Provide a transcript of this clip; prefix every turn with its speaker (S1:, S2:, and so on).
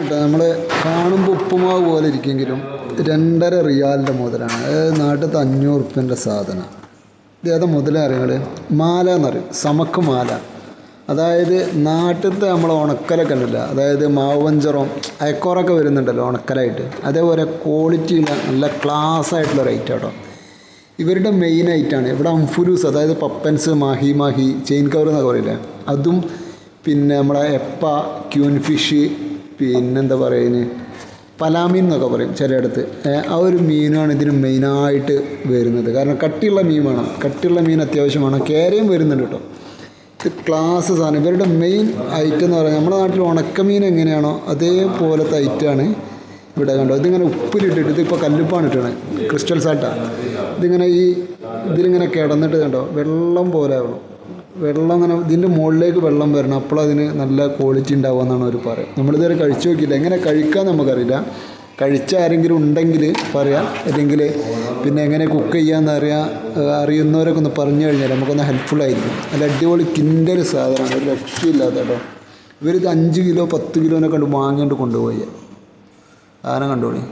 S1: നമ്മൾ കാണുമ്പോൾ ഉപ്പുമാവ് പോലെ ഇരിക്കുമെങ്കിലും രണ്ടര റിയാലിന്റെ മുതലാണ്. അതായത് നാട്ടിലത്തെ അഞ്ഞൂറ് ഉറുപ്പ്യന്റെ സാധനം. ഇത് ഏതാ മുതലേ അറിയങ്ങൾ മാല എന്നറിയും സമക്ക് മാല. അതായത് നാട്ടിലത്തെ നമ്മൾ ഉണക്കലൊക്കെ ഉണ്ടല്ലോ. അതായത് മാവഞ്ചറും അയക്കോറൊക്കെ വരുന്നുണ്ടല്ലോ ഉണക്കലായിട്ട്. അതേപോലെ ക്വാളിറ്റിയുള്ള നല്ല ക്ലാസ് ആയിട്ടുള്ള റേറ്റ് കേട്ടോ ഇവരുടെ മെയിൻ ആയിട്ടാണ് ഇവിടെ അംഫുലൂസ് അതായത് പപ്പൻസ് മാഹി മാഹി ചെയിൻ കവർ എന്നൊക്കെ പറയില്ലേ? അതും പിന്നെ നമ്മളെ എപ്പ ക്യൂൻ ഫിഷ് പിന്നെന്താ പറയുന്നത് പലാമീൻ എന്നൊക്കെ പറയും ചിലയിടത്ത് ആ ഒരു മീനാണ് ഇതിന് മെയിനായിട്ട് വരുന്നത്. കാരണം കട്ടിയുള്ള മീൻ വേണം. കട്ടിയുള്ള മീൻ അത്യാവശ്യമാണ് കേരയും വരുന്നുണ്ട് കേട്ടോ. ഇത് ക്ലാസ് സാധനം. ഇവരുടെ മെയിൻ ഐറ്റം എന്ന് പറയുന്നത് നമ്മുടെ നാട്ടിൽ ഉണക്കമീൻ എങ്ങനെയാണോ അതേപോലത്തെ ഐറ്റമാണ് ഇവിടെ കണ്ടോ. ഇതിങ്ങനെ ഉപ്പിലിട്ടിട്ട് ഇതിപ്പോൾ കല്ലുപ്പാണ് ഇട്ടാണ് ക്രിസ്റ്റൽ സാൾട്ടാണ് ഇതിങ്ങനെ ഈ ഇതിലിങ്ങനെ കിടന്നിട്ട് കണ്ടോ? വെള്ളം പോലെ ആവണം വെള്ളം അങ്ങനെ ഇതിന്റെ മുകളിലേക്ക് വെള്ളം വരണം. അപ്പോൾ അതിന് നല്ല ക്വാളിറ്റി ഉണ്ടാവുക എന്നാണ് അവർ പറയുക. നമ്മളിതുവരെ കഴിച്ചു നോക്കിയില്ല എങ്ങനെ കഴിക്കാൻ നമുക്കറിയില്ല. കഴിച്ച ആരെങ്കിലും ഉണ്ടെങ്കിൽ പറയാം. അല്ലെങ്കിൽ പിന്നെ എങ്ങനെ കുക്ക് ചെയ്യാമെന്ന് അറിയാം അറിയുന്നവരൊക്കെ ഒന്ന് പറഞ്ഞു കഴിഞ്ഞാൽ നമുക്കൊന്ന് ഹെൽപ്ഫുൾ ആയിരിക്കും. നല്ല അടിപൊളി ഒരു സാധനമാണ്. ഒരു രക്ഷയില്ലാത്ത കേട്ടോ. ഇവരിത് അഞ്ച് കിലോ പത്ത് കിലോനെ കണ്ട് വാങ്ങിയിട്ട് കൊണ്ടുപോയി. സാധനം കണ്ടോളി.